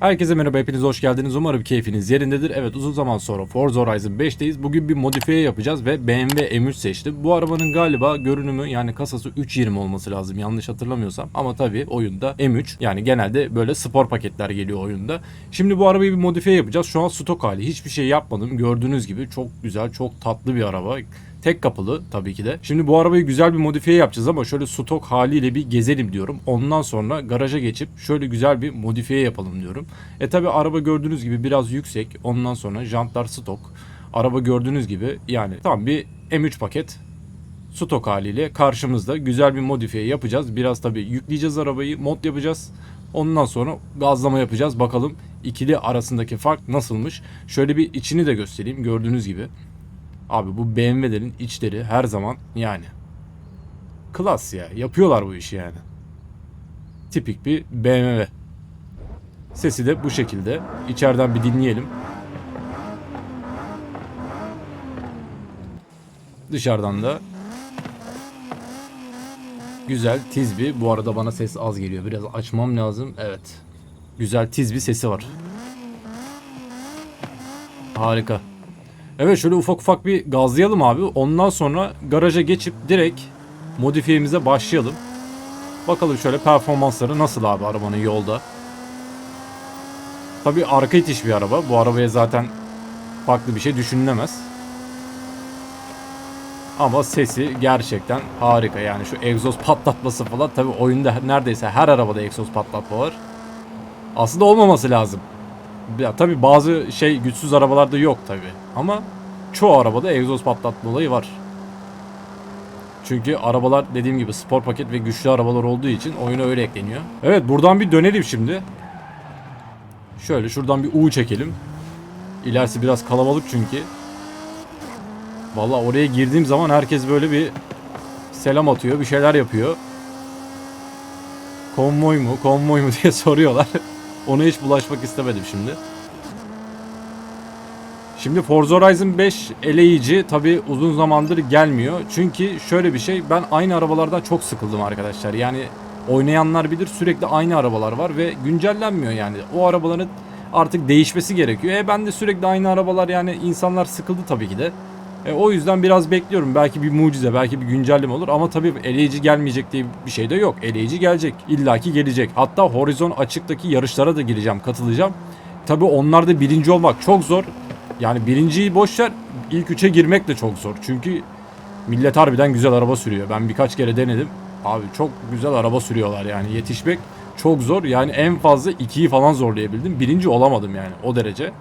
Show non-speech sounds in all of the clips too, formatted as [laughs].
Herkese merhaba hepiniz hoş geldiniz. Umarım keyfiniz yerindedir. Evet uzun zaman sonra Forza Horizon 5'teyiz. Bugün bir modifiye yapacağız ve BMW M3 seçtim. Bu arabanın galiba görünümü yani kasası 320 olması lazım yanlış hatırlamıyorsam. Ama tabii oyunda M3 yani genelde böyle spor paketler geliyor oyunda. Şimdi bu arabayı bir modifiye yapacağız. Şu an stok hali hiçbir şey yapmadım. Gördüğünüz gibi çok güzel çok tatlı bir araba. Tek kapılı tabii ki de. Şimdi bu arabayı güzel bir modifiye yapacağız ama şöyle stok haliyle bir gezelim diyorum. Ondan sonra garaja geçip şöyle güzel bir modifiye yapalım diyorum. E tabii araba gördüğünüz gibi biraz yüksek. Ondan sonra jantlar stok. Araba gördüğünüz gibi yani tam bir M3 paket stok haliyle karşımızda güzel bir modifiye yapacağız. Biraz tabii yükleyeceğiz arabayı, mod yapacağız. Ondan sonra gazlama yapacağız. Bakalım ikili arasındaki fark nasılmış. Şöyle bir içini de göstereyim gördüğünüz gibi. Abi bu BMW'lerin içleri her zaman yani klas ya. Yapıyorlar bu işi yani. Tipik bir BMW. Sesi de bu şekilde. İçeriden bir dinleyelim. Dışarıdan da güzel tiz bir. Bu arada bana ses az geliyor. Biraz açmam lazım. Evet. Güzel tiz bir sesi var. Harika. Evet şöyle ufak ufak bir gazlayalım abi. Ondan sonra garaja geçip direkt modifiyemize başlayalım. Bakalım şöyle performansları nasıl abi arabanın yolda. Tabii arka itiş bir araba. Bu arabaya zaten farklı bir şey düşünülemez. Ama sesi gerçekten harika. Yani şu egzoz patlatması falan tabii oyunda neredeyse her arabada egzoz patlatma var. Aslında olmaması lazım. Ya tabii bazı şey güçsüz arabalarda yok tabii. Ama çoğu arabada egzoz patlatma olayı var. Çünkü arabalar dediğim gibi spor paket ve güçlü arabalar olduğu için oyuna öyle ekleniyor. Evet buradan bir dönelim şimdi. Şöyle şuradan bir U çekelim. İlerisi biraz kalabalık çünkü. Vallahi oraya girdiğim zaman herkes böyle bir selam atıyor, bir şeyler yapıyor. Konvoy mu, konvoy mu [laughs] diye soruyorlar. Ona hiç bulaşmak istemedim şimdi. Şimdi Forza Horizon 5 eleyici tabi uzun zamandır gelmiyor. Çünkü şöyle bir şey ben aynı arabalardan çok sıkıldım arkadaşlar. Yani oynayanlar bilir sürekli aynı arabalar var ve güncellenmiyor yani. O arabaların artık değişmesi gerekiyor. E ben de sürekli aynı arabalar yani insanlar sıkıldı tabii ki de. E, o yüzden biraz bekliyorum. Belki bir mucize, belki bir güncelleme olur ama tabii eleyici gelmeyecek diye bir şey de yok. Eleyici gelecek. illaki gelecek. Hatta Horizon açıktaki yarışlara da gireceğim, katılacağım. Tabii onlarda birinci olmak çok zor. Yani birinciyi boş ver, ilk üçe girmek de çok zor. Çünkü millet harbiden güzel araba sürüyor. Ben birkaç kere denedim. Abi çok güzel araba sürüyorlar yani yetişmek çok zor. Yani en fazla ikiyi falan zorlayabildim. Birinci olamadım yani o derece.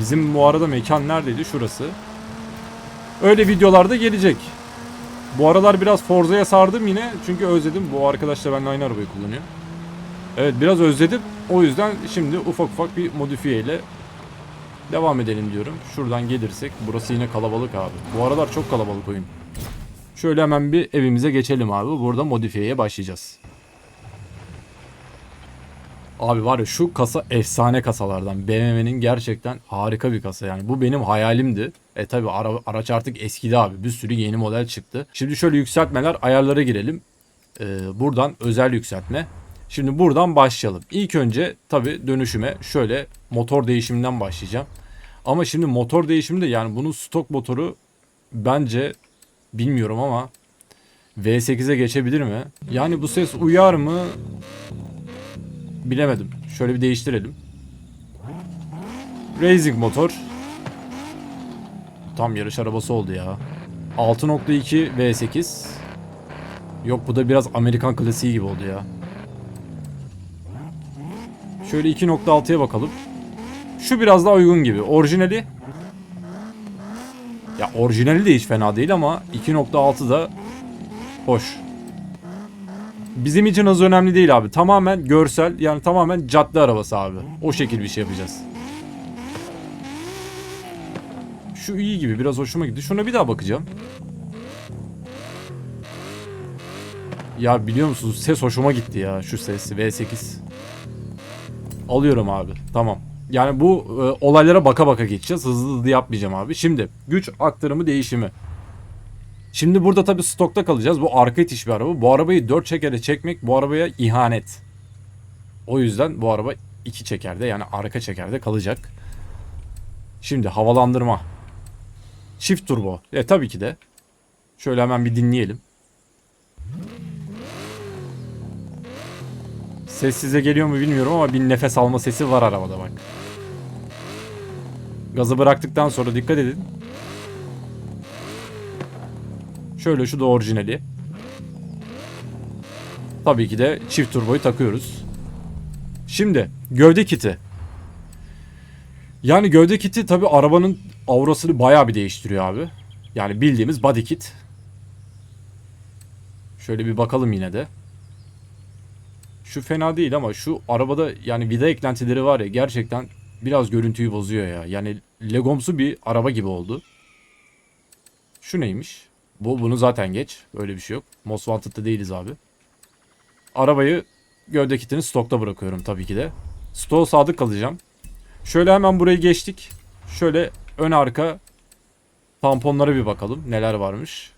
Bizim bu arada mekan neredeydi? Şurası. Öyle videolarda gelecek. Bu aralar biraz Forza'ya sardım yine. Çünkü özledim. Bu arkadaş da benimle aynı arabayı kullanıyor. Evet biraz özledim. O yüzden şimdi ufak ufak bir modifiye ile devam edelim diyorum. Şuradan gelirsek. Burası yine kalabalık abi. Bu aralar çok kalabalık oyun. Şöyle hemen bir evimize geçelim abi. Burada modifiyeye başlayacağız. Abi var ya şu kasa efsane kasalardan. BMW'nin gerçekten harika bir kasa yani. Bu benim hayalimdi. E tabi ara, araç artık eskidi abi. Bir sürü yeni model çıktı. Şimdi şöyle yükseltmeler ayarlara girelim. Ee, buradan özel yükseltme. Şimdi buradan başlayalım. İlk önce tabi dönüşüme şöyle motor değişiminden başlayacağım. Ama şimdi motor değişiminde yani bunun stok motoru bence bilmiyorum ama V8'e geçebilir mi? Yani bu ses uyar mı? Bilemedim. Şöyle bir değiştirelim. Racing motor. Tam yarış arabası oldu ya. 6.2 V8. Yok bu da biraz Amerikan klasiği gibi oldu ya. Şöyle 2.6'ya bakalım. Şu biraz daha uygun gibi. Orijinali ya orijinali de hiç fena değil ama 2.6 da hoş. Bizim için hız önemli değil abi. Tamamen görsel yani tamamen cadde arabası abi. O şekil bir şey yapacağız. Şu iyi gibi biraz hoşuma gitti. Şuna bir daha bakacağım. Ya biliyor musunuz ses hoşuma gitti ya şu ses V8. Alıyorum abi. Tamam. Yani bu e, olaylara baka baka geçeceğiz. Hızlı hızlı yapmayacağım abi. Şimdi güç aktarımı değişimi. Şimdi burada tabii stokta kalacağız. Bu arka itiş bir araba. Bu arabayı 4 çekere çekmek bu arabaya ihanet. O yüzden bu araba iki çekerde yani arka çekerde kalacak. Şimdi havalandırma. Çift turbo. E tabii ki de. Şöyle hemen bir dinleyelim. Ses size geliyor mu bilmiyorum ama bir nefes alma sesi var arabada bak. Gazı bıraktıktan sonra dikkat edin. Şöyle şu da orijinali. Tabii ki de çift turboyu takıyoruz. Şimdi gövde kiti. Yani gövde kiti tabii arabanın aurasını bayağı bir değiştiriyor abi. Yani bildiğimiz body kit. Şöyle bir bakalım yine de. Şu fena değil ama şu arabada yani vida eklentileri var ya gerçekten biraz görüntüyü bozuyor ya. Yani Legomsu bir araba gibi oldu. Şu neymiş? Bu bunu zaten geç. Öyle bir şey yok. Most Wanted'da değiliz abi. Arabayı gövde kitini stokta bırakıyorum tabii ki de. Stoğa sadık kalacağım. Şöyle hemen burayı geçtik. Şöyle ön arka tamponlara bir bakalım. Neler varmış.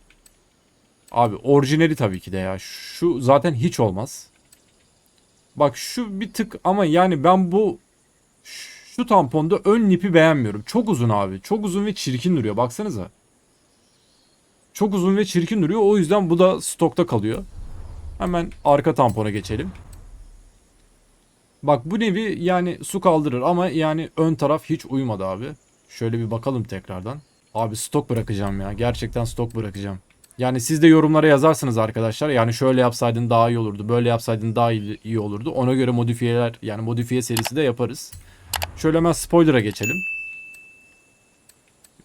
Abi orijinali tabii ki de ya. Şu zaten hiç olmaz. Bak şu bir tık ama yani ben bu şu tamponda ön lipi beğenmiyorum. Çok uzun abi. Çok uzun ve çirkin duruyor. Baksanıza. Çok uzun ve çirkin duruyor. O yüzden bu da stokta kalıyor. Hemen arka tampona geçelim. Bak bu nevi yani su kaldırır ama yani ön taraf hiç uymadı abi. Şöyle bir bakalım tekrardan. Abi stok bırakacağım ya. Gerçekten stok bırakacağım. Yani siz de yorumlara yazarsınız arkadaşlar. Yani şöyle yapsaydın daha iyi olurdu. Böyle yapsaydın daha iyi, iyi olurdu. Ona göre modifiyeler yani modifiye serisi de yaparız. Şöyle hemen spoiler'a geçelim.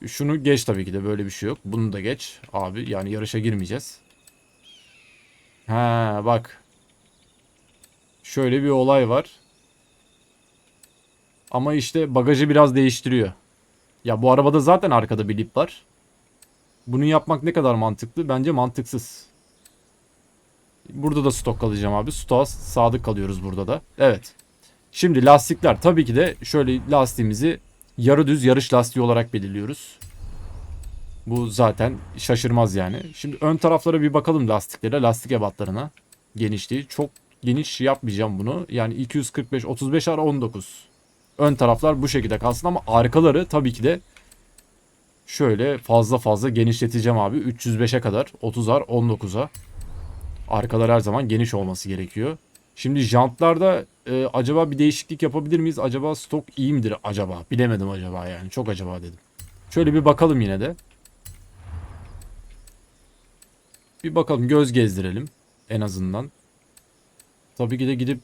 Şunu geç tabii ki de böyle bir şey yok. Bunu da geç abi. Yani yarışa girmeyeceğiz. Ha bak. Şöyle bir olay var. Ama işte bagajı biraz değiştiriyor. Ya bu arabada zaten arkada bir lip var. Bunu yapmak ne kadar mantıklı? Bence mantıksız. Burada da stok kalacağım abi. Stoğa sadık kalıyoruz burada da. Evet. Şimdi lastikler. Tabii ki de şöyle lastiğimizi yarı düz yarış lastiği olarak belirliyoruz. Bu zaten şaşırmaz yani. Şimdi ön taraflara bir bakalım lastiklere. Lastik ebatlarına. Genişliği. Çok geniş yapmayacağım bunu. Yani 245 35 ara 19. Ön taraflar bu şekilde kalsın ama arkaları tabii ki de şöyle fazla fazla genişleteceğim abi. 305'e kadar 30'ar 19'a. Arkalar her zaman geniş olması gerekiyor. Şimdi jantlarda e, acaba bir değişiklik yapabilir miyiz? Acaba stok iyi midir acaba? Bilemedim acaba yani. Çok acaba dedim. Şöyle bir bakalım yine de. Bir bakalım göz gezdirelim en azından. Tabii ki de gidip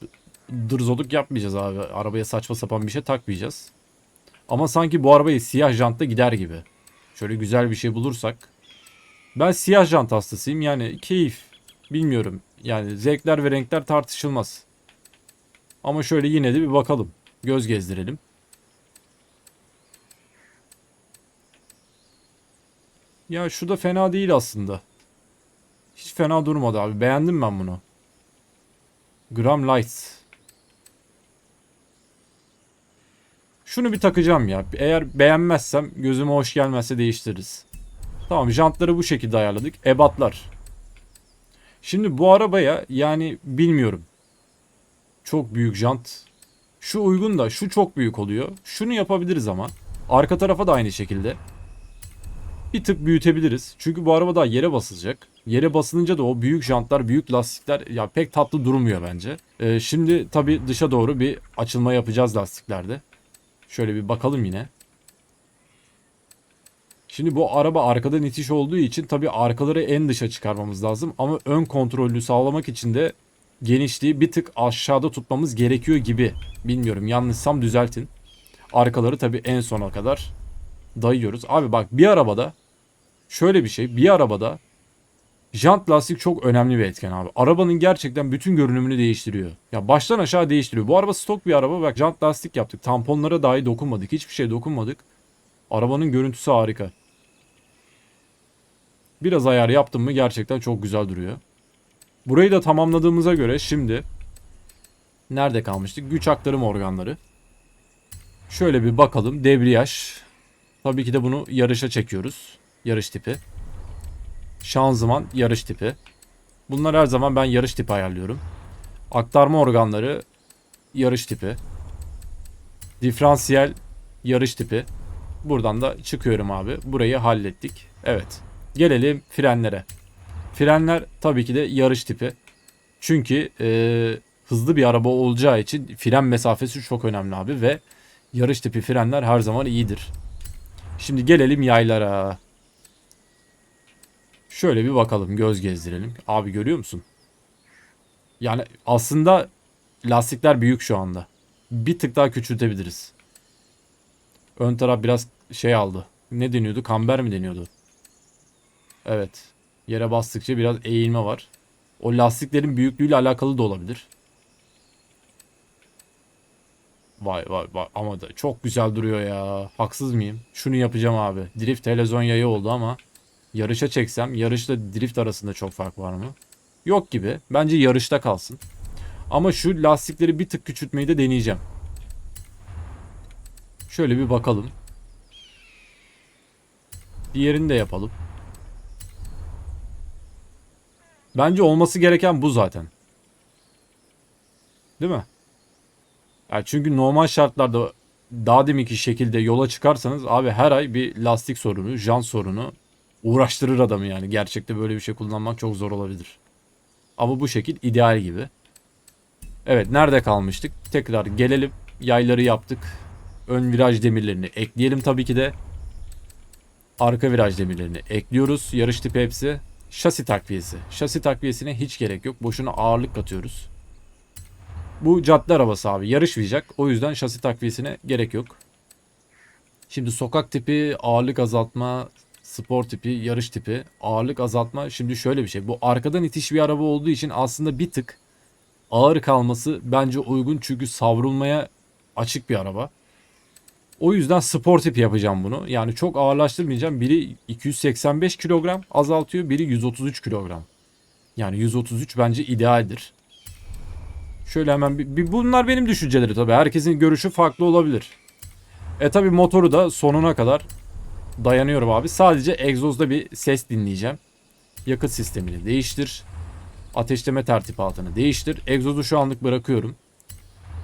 dırzoluk yapmayacağız abi. Arabaya saçma sapan bir şey takmayacağız. Ama sanki bu arabayı siyah jantta gider gibi. Şöyle güzel bir şey bulursak. Ben siyah jant hastasıyım yani keyif. Bilmiyorum. Yani zevkler ve renkler tartışılmaz. Ama şöyle yine de bir bakalım. Göz gezdirelim. Ya şu da fena değil aslında. Hiç fena durmadı abi. Beğendim ben bunu. Gram Lights. Şunu bir takacağım ya. Eğer beğenmezsem gözüme hoş gelmezse değiştiririz. Tamam jantları bu şekilde ayarladık. Ebatlar. Şimdi bu arabaya yani bilmiyorum. Çok büyük jant. Şu uygun da şu çok büyük oluyor. Şunu yapabiliriz ama. Arka tarafa da aynı şekilde. Bir tık büyütebiliriz. Çünkü bu araba daha yere basılacak. Yere basılınca da o büyük jantlar, büyük lastikler ya pek tatlı durmuyor bence. Ee, şimdi tabii dışa doğru bir açılma yapacağız lastiklerde. Şöyle bir bakalım yine. Şimdi bu araba arkadan itiş olduğu için tabii arkaları en dışa çıkarmamız lazım. Ama ön kontrolünü sağlamak için de genişliği bir tık aşağıda tutmamız gerekiyor gibi. Bilmiyorum yanlışsam düzeltin. Arkaları tabii en sona kadar dayıyoruz. Abi bak bir arabada şöyle bir şey. Bir arabada jant lastik çok önemli bir etken abi. Arabanın gerçekten bütün görünümünü değiştiriyor. Ya baştan aşağı değiştiriyor. Bu araba stok bir araba. Bak jant lastik yaptık. Tamponlara dahi dokunmadık. Hiçbir şey dokunmadık. Arabanın görüntüsü harika. Biraz ayar yaptım mı gerçekten çok güzel duruyor. Burayı da tamamladığımıza göre şimdi nerede kalmıştık? Güç aktarım organları. Şöyle bir bakalım. Debriyaj. Tabii ki de bunu yarışa çekiyoruz. Yarış tipi. Şanzıman yarış tipi. Bunlar her zaman ben yarış tipi ayarlıyorum. Aktarma organları yarış tipi. Diferansiyel yarış tipi. Buradan da çıkıyorum abi. Burayı hallettik. Evet. Gelelim frenlere. Frenler tabii ki de yarış tipi. Çünkü e, hızlı bir araba olacağı için fren mesafesi çok önemli abi ve yarış tipi frenler her zaman iyidir. Şimdi gelelim yaylara. Şöyle bir bakalım göz gezdirelim. Abi görüyor musun? Yani aslında lastikler büyük şu anda. Bir tık daha küçültebiliriz. Ön taraf biraz şey aldı. Ne deniyordu? Kamber mi deniyordu? Evet. Yere bastıkça biraz eğilme var. O lastiklerin büyüklüğüyle alakalı da olabilir. Vay vay vay ama da çok güzel duruyor ya. Haksız mıyım? Şunu yapacağım abi. Drift televizyon yayı oldu ama yarışa çeksem yarışla drift arasında çok fark var mı? Yok gibi. Bence yarışta kalsın. Ama şu lastikleri bir tık küçültmeyi de deneyeceğim. Şöyle bir bakalım. Diğerini de yapalım. Bence olması gereken bu zaten. Değil mi? Yani çünkü normal şartlarda daha deminki şekilde yola çıkarsanız abi her ay bir lastik sorunu, jant sorunu uğraştırır adamı yani. Gerçekte böyle bir şey kullanmak çok zor olabilir. Ama bu şekil ideal gibi. Evet nerede kalmıştık? Tekrar gelelim. Yayları yaptık. Ön viraj demirlerini ekleyelim tabii ki de. Arka viraj demirlerini ekliyoruz. Yarış tipi hepsi. Şasi takviyesi. Şasi takviyesine hiç gerek yok. Boşuna ağırlık katıyoruz. Bu cadde arabası abi. Yarışmayacak. O yüzden şasi takviyesine gerek yok. Şimdi sokak tipi, ağırlık azaltma, spor tipi, yarış tipi, ağırlık azaltma. Şimdi şöyle bir şey. Bu arkadan itiş bir araba olduğu için aslında bir tık ağır kalması bence uygun. Çünkü savrulmaya açık bir araba. O yüzden spor tip yapacağım bunu. Yani çok ağırlaştırmayacağım. Biri 285 kilogram azaltıyor. Biri 133 kilogram. Yani 133 bence idealdir. Şöyle hemen bir, bunlar benim düşünceleri tabii. Herkesin görüşü farklı olabilir. E tabii motoru da sonuna kadar dayanıyorum abi. Sadece egzozda bir ses dinleyeceğim. Yakıt sistemini değiştir. Ateşleme tertibatını değiştir. Egzozu şu anlık bırakıyorum.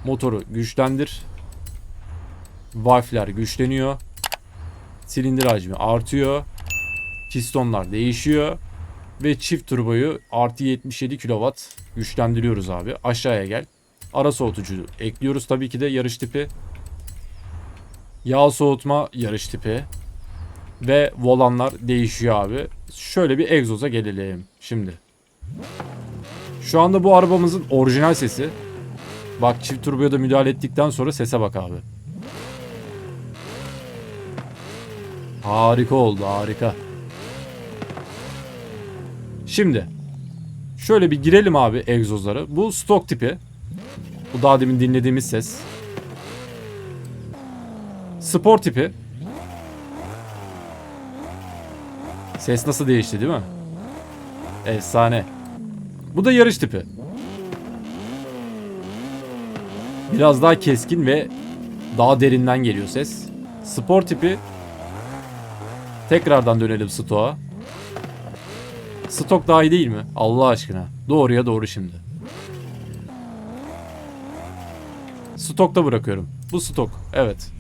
Motoru güçlendir. Valfler güçleniyor. Silindir hacmi artıyor. Pistonlar değişiyor. Ve çift turboyu artı 77 kW güçlendiriyoruz abi. Aşağıya gel. Ara soğutucu ekliyoruz tabii ki de yarış tipi. Yağ soğutma yarış tipi. Ve volanlar değişiyor abi. Şöyle bir egzoza gelelim şimdi. Şu anda bu arabamızın orijinal sesi. Bak çift turboya da müdahale ettikten sonra sese bak abi. Harika oldu harika. Şimdi şöyle bir girelim abi egzozları. Bu stok tipi. Bu daha demin dinlediğimiz ses. Spor tipi. Ses nasıl değişti değil mi? Efsane. Bu da yarış tipi. Biraz daha keskin ve daha derinden geliyor ses. Spor tipi. Tekrardan dönelim stoğa. Stok daha iyi değil mi? Allah aşkına. Doğruya doğru şimdi. Stokta bırakıyorum. Bu stok. Evet.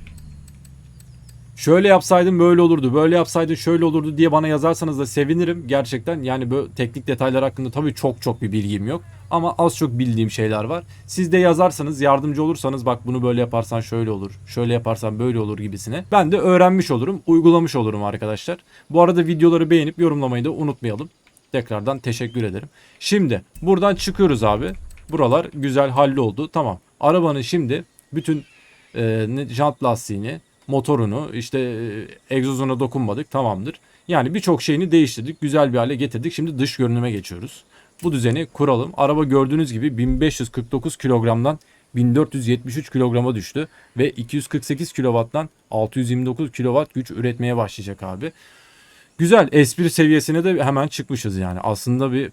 Şöyle yapsaydın böyle olurdu. Böyle yapsaydın şöyle olurdu diye bana yazarsanız da sevinirim. Gerçekten yani böyle teknik detaylar hakkında tabii çok çok bir bilgim yok. Ama az çok bildiğim şeyler var. Siz de yazarsanız yardımcı olursanız bak bunu böyle yaparsan şöyle olur. Şöyle yaparsan böyle olur gibisine. Ben de öğrenmiş olurum. Uygulamış olurum arkadaşlar. Bu arada videoları beğenip yorumlamayı da unutmayalım. Tekrardan teşekkür ederim. Şimdi buradan çıkıyoruz abi. Buralar güzel halloldu. Tamam. Arabanın şimdi bütün e, jant lastiğini, motorunu, işte e, egzozuna dokunmadık. Tamamdır. Yani birçok şeyini değiştirdik. Güzel bir hale getirdik. Şimdi dış görünüme geçiyoruz. Bu düzeni kuralım. Araba gördüğünüz gibi 1549 kilogramdan 1473 kilograma düştü ve 248 kilowatttan 629 kilowatt güç üretmeye başlayacak abi. Güzel espri seviyesine de hemen çıkmışız yani. Aslında bir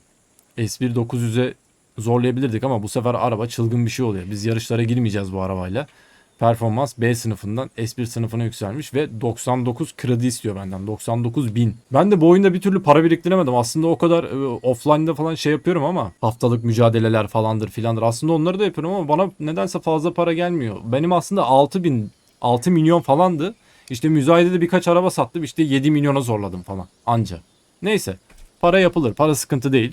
S1 900'e zorlayabilirdik ama bu sefer araba çılgın bir şey oluyor. Biz yarışlara girmeyeceğiz bu arabayla. Performans B sınıfından S1 sınıfına yükselmiş ve 99 kredi istiyor benden. 99 bin. Ben de bu oyunda bir türlü para biriktiremedim. Aslında o kadar e, offline'da falan şey yapıyorum ama haftalık mücadeleler falandır filandır. Aslında onları da yapıyorum ama bana nedense fazla para gelmiyor. Benim aslında 6 bin 6 milyon falandı. İşte müzayedede birkaç araba sattım. İşte 7 milyona zorladım falan anca. Neyse. Para yapılır. Para sıkıntı değil.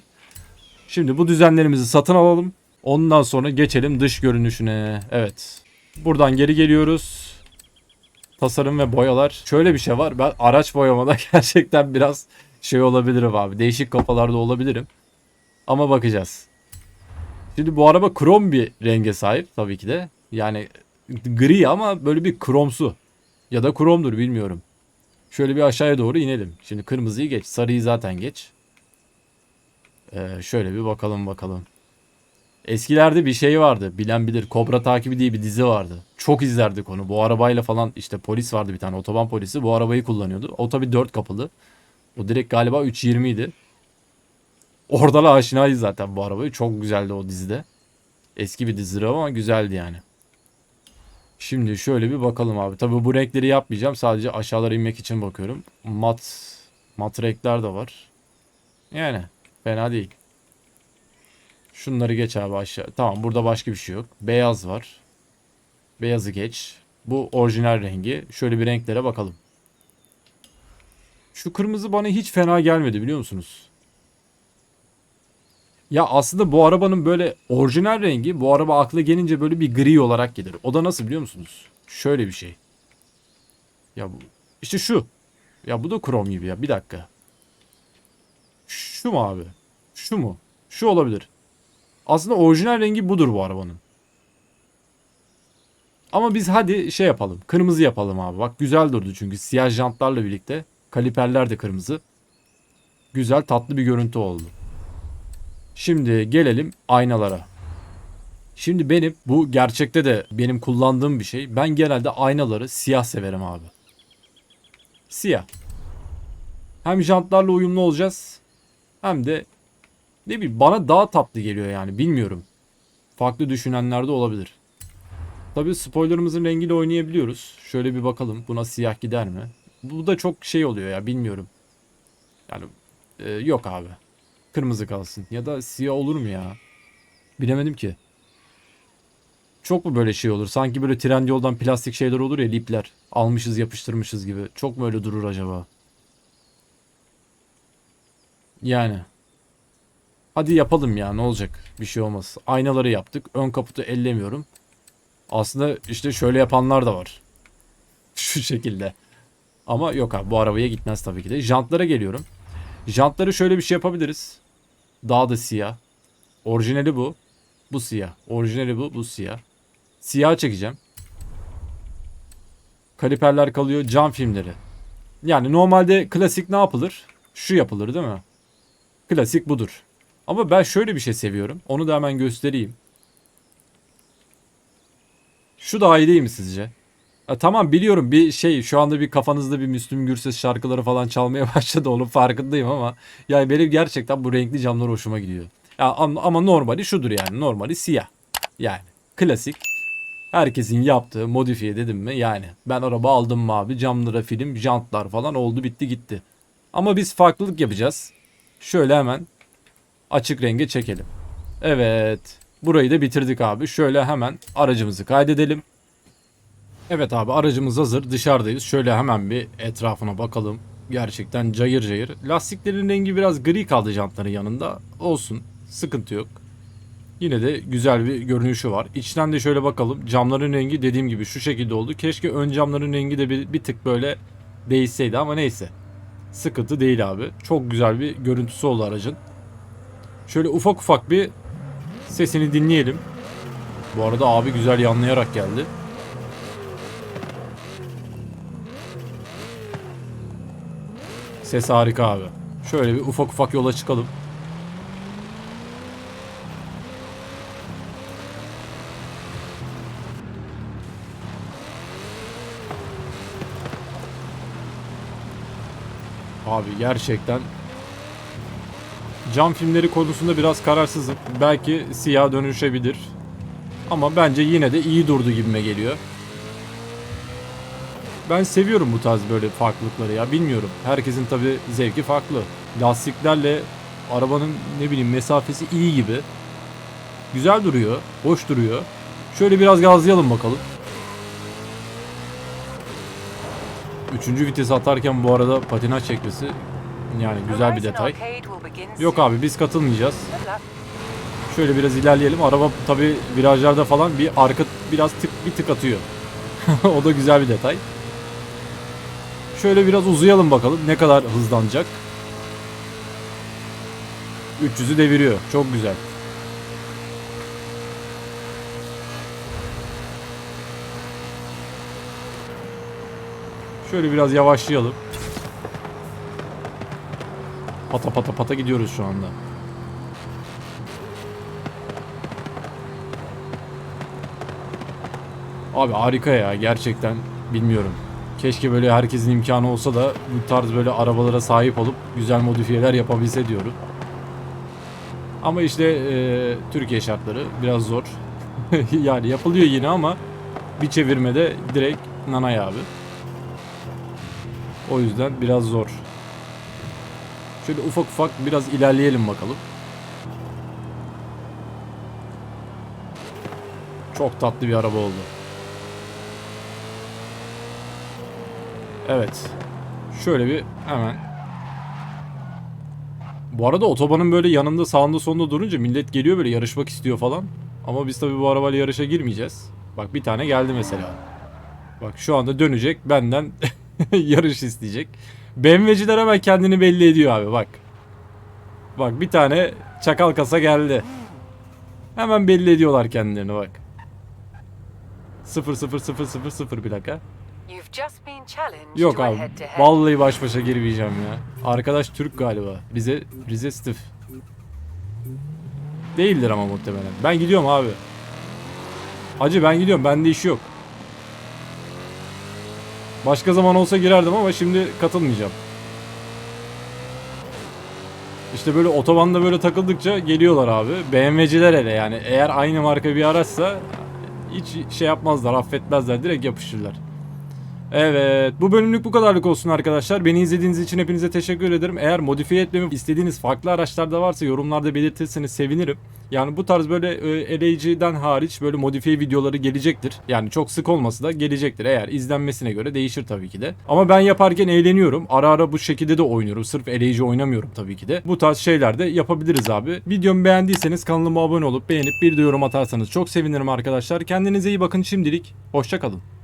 Şimdi bu düzenlerimizi satın alalım. Ondan sonra geçelim dış görünüşüne. Evet. Buradan geri geliyoruz. Tasarım ve boyalar. Şöyle bir şey var. Ben araç boyamada [laughs] gerçekten biraz şey olabilirim abi. Değişik kafalarda olabilirim. Ama bakacağız. Şimdi bu araba krom bir renge sahip tabii ki de. Yani gri ama böyle bir kromsu. Ya da kromdur bilmiyorum. Şöyle bir aşağıya doğru inelim. Şimdi kırmızıyı geç. Sarıyı zaten geç. Ee, şöyle bir bakalım bakalım. Eskilerde bir şey vardı. Bilen bilir. Kobra takibi diye bir dizi vardı. Çok izlerdik onu. Bu arabayla falan işte polis vardı bir tane. Otoban polisi. Bu arabayı kullanıyordu. O tabii 4 kapılı. O direkt galiba 320 idi. Oradan aşinayız zaten bu arabayı. Çok güzeldi o dizide. Eski bir dizidir ama güzeldi yani. Şimdi şöyle bir bakalım abi. Tabii bu renkleri yapmayacağım. Sadece aşağılara inmek için bakıyorum. Mat mat renkler de var. Yani fena değil. Şunları geç abi aşağı. Tamam burada başka bir şey yok. Beyaz var. Beyazı geç. Bu orijinal rengi. Şöyle bir renklere bakalım. Şu kırmızı bana hiç fena gelmedi biliyor musunuz? Ya aslında bu arabanın böyle orijinal rengi bu araba akla gelince böyle bir gri olarak gelir. O da nasıl biliyor musunuz? Şöyle bir şey. Ya bu işte şu. Ya bu da krom gibi ya. Bir dakika. Şu mu abi? Şu mu? Şu olabilir. Aslında orijinal rengi budur bu arabanın. Ama biz hadi şey yapalım. Kırmızı yapalım abi. Bak güzel durdu çünkü siyah jantlarla birlikte. Kaliperler de kırmızı. Güzel tatlı bir görüntü oldu. Şimdi gelelim aynalara. Şimdi benim bu gerçekte de benim kullandığım bir şey. Ben genelde aynaları siyah severim abi. Siyah. Hem jantlarla uyumlu olacağız. Hem de ne bileyim bana daha tatlı geliyor yani bilmiyorum. Farklı düşünenler de olabilir. Tabi spoilerımızın rengiyle oynayabiliyoruz. Şöyle bir bakalım buna siyah gider mi? Bu da çok şey oluyor ya bilmiyorum. Yani e, yok abi. Kırmızı kalsın. Ya da siyah olur mu ya? Bilemedim ki. Çok mu böyle şey olur? Sanki böyle tren yoldan plastik şeyler olur ya lipler. Almışız yapıştırmışız gibi. Çok mu öyle durur acaba? Yani. Hadi yapalım ya ne olacak? Bir şey olmaz. Aynaları yaptık. Ön kaputu ellemiyorum. Aslında işte şöyle yapanlar da var. [laughs] Şu şekilde. Ama yok abi bu arabaya gitmez tabii ki de. Jantlara geliyorum. Jantları şöyle bir şey yapabiliriz. Daha da siyah. Orijinali bu. Bu siyah. Orijinali bu. Bu siyah. Siyah çekeceğim. Kaliperler kalıyor. Cam filmleri. Yani normalde klasik ne yapılır? Şu yapılır değil mi? Klasik budur. Ama ben şöyle bir şey seviyorum. Onu da hemen göstereyim. Şu daha iyi değil mi sizce? Ha, tamam biliyorum bir şey şu anda bir kafanızda bir Müslüm Gürses şarkıları falan çalmaya [laughs] başladı onun farkındayım ama yani benim gerçekten bu renkli camlar hoşuma gidiyor. Ya ama, normali şudur yani normali siyah. Yani klasik. Herkesin yaptığı modifiye dedim mi yani ben araba aldım mı abi camlara film jantlar falan oldu bitti gitti. Ama biz farklılık yapacağız. Şöyle hemen açık renge çekelim. Evet. Burayı da bitirdik abi. Şöyle hemen aracımızı kaydedelim. Evet abi aracımız hazır. Dışarıdayız. Şöyle hemen bir etrafına bakalım. Gerçekten cayır cayır. Lastiklerin rengi biraz gri kaldı jantların yanında. Olsun. Sıkıntı yok. Yine de güzel bir görünüşü var. İçten de şöyle bakalım. Camların rengi dediğim gibi şu şekilde oldu. Keşke ön camların rengi de bir, bir tık böyle değişseydi ama neyse. Sıkıntı değil abi. Çok güzel bir görüntüsü oldu aracın. Şöyle ufak ufak bir sesini dinleyelim. Bu arada abi güzel yanlayarak geldi. Ses harika abi. Şöyle bir ufak ufak yola çıkalım. Abi gerçekten cam filmleri konusunda biraz kararsızım. Belki siyah dönüşebilir. Ama bence yine de iyi durdu gibime geliyor. Ben seviyorum bu tarz böyle farklılıkları ya. Bilmiyorum. Herkesin tabi zevki farklı. Lastiklerle arabanın ne bileyim mesafesi iyi gibi. Güzel duruyor. Hoş duruyor. Şöyle biraz gazlayalım bakalım. Üçüncü vites atarken bu arada patinaj çekmesi yani güzel bir detay. Yok abi biz katılmayacağız. Şöyle biraz ilerleyelim. Araba tabi virajlarda falan bir arka biraz tık bir tık atıyor. [laughs] o da güzel bir detay. Şöyle biraz uzayalım bakalım ne kadar hızlanacak. 300'ü deviriyor. Çok güzel. Şöyle biraz yavaşlayalım. Pata pata pata gidiyoruz şu anda. Abi harika ya gerçekten bilmiyorum. Keşke böyle herkesin imkanı olsa da bu tarz böyle arabalara sahip olup güzel modifiyeler yapabilse diyorum. Ama işte e, Türkiye şartları biraz zor. [laughs] yani yapılıyor yine ama bir çevirmede direkt nanay abi. O yüzden biraz zor. Şöyle ufak ufak biraz ilerleyelim bakalım. Çok tatlı bir araba oldu. Evet. Şöyle bir hemen. Bu arada otobanın böyle yanında sağında sonunda durunca millet geliyor böyle yarışmak istiyor falan. Ama biz tabii bu arabayla yarışa girmeyeceğiz. Bak bir tane geldi mesela. Bak şu anda dönecek benden [laughs] yarış isteyecek. BMW'ciler hemen kendini belli ediyor abi bak. Bak bir tane çakal kasa geldi. Hemen belli ediyorlar kendilerini bak. 00000 plaka. Yok abi. Vallahi baş başa girmeyeceğim ya. Arkadaş Türk galiba. Rize Rize Stif. Değildir ama muhtemelen. Ben gidiyorum abi. Hacı ben gidiyorum. Bende iş yok. Başka zaman olsa girerdim ama şimdi katılmayacağım. İşte böyle otobanda böyle takıldıkça geliyorlar abi. BMW'ciler hele yani. Eğer aynı marka bir araçsa hiç şey yapmazlar, affetmezler. Direkt yapışırlar. Evet bu bölümlük bu kadarlık olsun arkadaşlar. Beni izlediğiniz için hepinize teşekkür ederim. Eğer modifiye etmemi istediğiniz farklı araçlar da varsa yorumlarda belirtirseniz sevinirim. Yani bu tarz böyle e, LAG'den hariç böyle modifiye videoları gelecektir. Yani çok sık olması da gelecektir. Eğer izlenmesine göre değişir tabii ki de. Ama ben yaparken eğleniyorum. Ara ara bu şekilde de oynuyorum. Sırf LAG oynamıyorum tabii ki de. Bu tarz şeyler de yapabiliriz abi. Videomu beğendiyseniz kanalıma abone olup beğenip bir de yorum atarsanız çok sevinirim arkadaşlar. Kendinize iyi bakın şimdilik. Hoşçakalın.